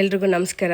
ಎಲ್ರಿಗೂ ನಮಸ್ಕಾರ.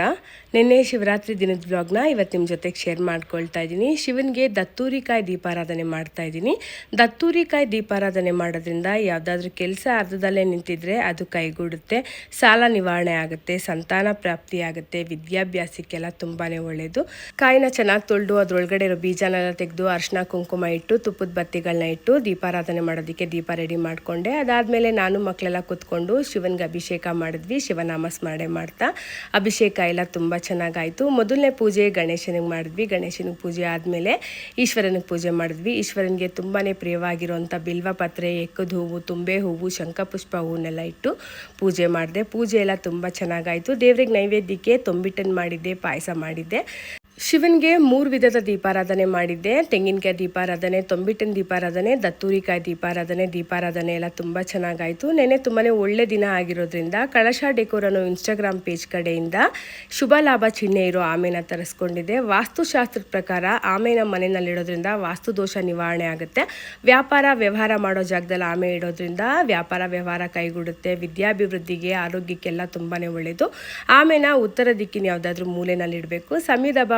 ನಿನ್ನೆ ಶಿವರಾತ್ರಿ ದಿನದ ಬ್ಲಾಗ್ನ ಇವತ್ತು ನಿಮ್ಮ ಜೊತೆಗೆ ಶೇರ್ ಮಾಡ್ಕೊಳ್ತಾ ಇದ್ದೀನಿ. ಶಿವನಿಗೆ ದತ್ತೂರಿಕಾಯಿ ದೀಪಾರಾಧನೆ ಮಾಡ್ತಾ ಇದ್ದೀನಿ. ದತ್ತೂರಿಕಾಯಿ ದೀಪಾರಾಧನೆ ಮಾಡೋದ್ರಿಂದ ಯಾವುದಾದ್ರೂ ಕೆಲಸ ಅರ್ಧದಲ್ಲೇ ನಿಂತಿದ್ರೆ ಅದು ಕೈಗೂಡುತ್ತೆ. ಸಾಲ ನಿವಾರಣೆ ಆಗುತ್ತೆ, ಸಂತಾನ ಪ್ರಾಪ್ತಿ ಆಗುತ್ತೆ, ವಿದ್ಯಾಭ್ಯಾಸಕ್ಕೆಲ್ಲ ತುಂಬಾ ಒಳ್ಳೆಯದು ಕಾಯಿನ ಚೆನ್ನಾಗಿ ತೊಳೆದು ಅದರೊಳಗಡೆ ಇರೋ ಬೀಜನೆಲ್ಲ ತೆಗೆದು ಅರ್ಶಿನ ಕುಂಕುಮ ಇಟ್ಟು, ತುಪ್ಪದ ಬತ್ತಿಗಳನ್ನ ಇಟ್ಟು ದೀಪಾರಾಧನೆ ಮಾಡೋದಕ್ಕೆ ದೀಪ ರೆಡಿ ಮಾಡಿಕೊಂಡೆ. ಅದಾದಮೇಲೆ ನಾನು ಮಕ್ಕಳೆಲ್ಲ ಕೂತ್ಕೊಂಡು ಶಿವನಿಗೆ ಅಭಿಷೇಕ ಮಾಡಿದ್ವಿ, ಶಿವನಾಮ ಸ್ಮರಣೆ ಮಾಡ್ತಾ. ಅಭಿಷೇಕ ಎಲ್ಲ ತುಂಬ ಚೆನ್ನಾಗಾಯಿತು. ಮೊದಲನೇ ಪೂಜೆ ಗಣೇಶನಿಗೆ ಮಾಡಿದ್ವಿ. ಗಣೇಶನಿಗೆ ಪೂಜೆ ಆದಮೇಲೆ ಈಶ್ವರನಿಗೆ ಪೂಜೆ ಮಾಡಿದ್ವಿ. ಈಶ್ವರನಿಗೆ ತುಂಬಾ ಪ್ರಿಯವಾಗಿರುವಂಥ ಬಿಲ್ವ ಪತ್ರೆ, ಎಕ್ಕದ ಹೂವು, ತುಂಬೆ ಹೂವು, ಶಂಖಪುಷ್ಪ ಹೂವನ್ನೆಲ್ಲ ಇಟ್ಟು ಪೂಜೆ ಮಾಡಿದೆ. ಪೂಜೆ ಎಲ್ಲ ತುಂಬ ಚೆನ್ನಾಗಾಯಿತು. ದೇವ್ರಿಗೆ ನೈವೇದ್ಯಕ್ಕೆ ತೊಂಬಿಟ್ಟನ್ನು ಮಾಡಿದ್ದೆ, ಪಾಯಸ ಮಾಡಿದ್ದೆ. ಶಿವನ್ಗೆ ಮೂರು ವಿಧದ ದೀಪಾರಾಧನೆ ಮಾಡಿದ್ದೆ. ತೆಂಗಿನಕಾಯಿ ದೀಪಾರಾಧನೆ, ತೊಂಬಿಟ್ಟಿನ ದೀಪಾರಾಧನೆ, ದತ್ತೂರಿಕಾಯಿ ದೀಪಾರಾಧನೆ ದೀಪಾರಾಧನೆ ಎಲ್ಲ ತುಂಬ ಚೆನ್ನಾಗಾಯಿತು. ನೆನೆ ತುಂಬಾ ಒಳ್ಳೆ ದಿನ ಆಗಿರೋದ್ರಿಂದ ಕಳಶ ಡೆಕೋರ್ ಅನ್ನೋ ಇನ್ಸ್ಟಾಗ್ರಾಮ್ ಪೇಜ್ ಕಡೆಯಿಂದ ಶುಭ, ಲಾಭ, ಚಿಹ್ನೆ ಇರೋ ಆಮೆನ ತರಿಸ್ಕೊಂಡಿದ್ದೆ. ವಾಸ್ತುಶಾಸ್ತ್ರದ ಪ್ರಕಾರ ಆಮೆನ ಮನೆಯಲ್ಲಿಡೋದ್ರಿಂದ ವಾಸ್ತು ದೋಷ ನಿವಾರಣೆ ಆಗುತ್ತೆ. ವ್ಯಾಪಾರ, ವ್ಯವಹಾರ ಮಾಡೋ ಜಾಗದಲ್ಲಿ ಆಮೆ ಇಡೋದ್ರಿಂದ ವ್ಯಾಪಾರ, ವ್ಯವಹಾರ ಕೈಗೂಡುತ್ತೆ. ವಿದ್ಯಾಭಿವೃದ್ಧಿಗೆ, ಆರೋಗ್ಯಕ್ಕೆಲ್ಲ ತುಂಬಾ ಒಳ್ಳೆಯದು ಆಮೆನ ಉತ್ತರ ದಿಕ್ಕಿನ ಯಾವುದಾದ್ರೂ ಮೂಲೆನಲ್ಲಿ ಇಡಬೇಕು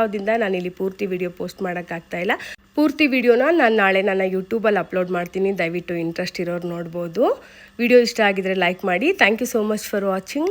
ಅಭಾವದಿಂದ ಇಲ್ಲಿ ಪೂರ್ತಿ ವಿಡಿಯೋ ಪೋಸ್ಟ್ ಮಾಡೋಕ್ಕಾಗ್ತಾ ಇಲ್ಲ. ಪೂರ್ತಿ ವಿಡಿಯೋನ ನಾನು ನಾಳೆ ನನ್ನ ಯೂಟ್ಯೂಬಲ್ಲಿ ಅಪ್ಲೋಡ್ ಮಾಡ್ತೀನಿ. ದಯವಿಟ್ಟು ಇಂಟ್ರೆಸ್ಟ್ ಇರೋರು ನೋಡ್ಬೋದು. ವಿಡಿಯೋ ಇಷ್ಟ ಆಗಿದ್ರೆ ಲೈಕ್ ಮಾಡಿ. Thank you so much for watching